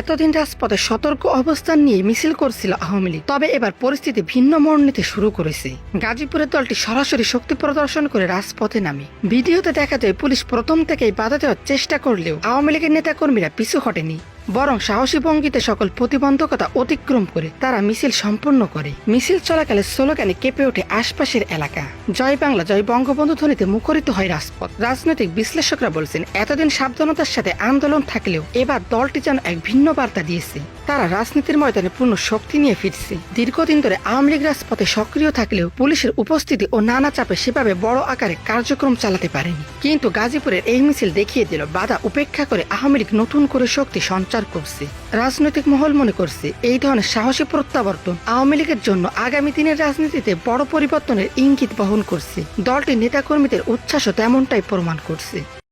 এতদিন রাজপথে সতর্ক অবস্থান নিয়ে মিছিল করছিল আওয়ামী লীগ। তবে এবার পরিস্থিতি ভিন্ন মোড় নিতে শুরু করেছে। গাজীপুরের দলটি সরাসরি শক্তি প্রদর্শন করে রাজপথে নামে। ভিডিওতে দেখা যায়, পুলিশ প্রথম থেকেই বাধা দেওয়ার চেষ্টা করলেও আওয়ামী লীগের নেতাকর্মীরা পিছু হটেনি। বরং সাহসী ভঙ্গিতে সকল প্রতিবন্ধকতা অতিক্রম করে তারা মিছিল সম্পন্ন করে। মিছিল চলাকালে স্লোগানে কেঁপে ওঠে আশপাশের এলাকা। জয় বাংলা, জয় বঙ্গবন্ধু ধ্বনিতে মুখরিত হয় রাজপথ। রাজনৈতিক বিশ্লেষকরা বলছেন, এতদিন সাবধানতার সাথে আন্দোলন থাকলেও এবার দলটি যেন এক ভিন্ন বার্তা দিয়েছে। তারা রাজনীতির ময়দানে পূর্ণ শক্তি নিয়ে ফিরছে। দীর্ঘদিন ধরে আওয়ামী লীগ রাজপথে সক্রিয় থাকলেও পুলিশের উপস্থিতি ও নানা চাপে সেভাবে বড় আকারে কার্যক্রম চালাতে পারেনি। কিন্তু গাজীপুরের এই মিছিল দেখিয়ে দিল, বাধা উপেক্ষা করে আওয়ামী লীগ নতুন করে শক্তি সঞ্চার করছে, রাজনৈতিক মহল মনে করছে এই ধরনের সাহসী প্রত্যাবর্তন আওয়ামী লীগের জন্য আগামী দিনের রাজনীতিতে বড় পরিবর্তনের ইঙ্গিত বহন করছে। দলটির নেতাকর্মীদের উচ্ছ্বাসও তেমনটাই প্রমাণ করছে।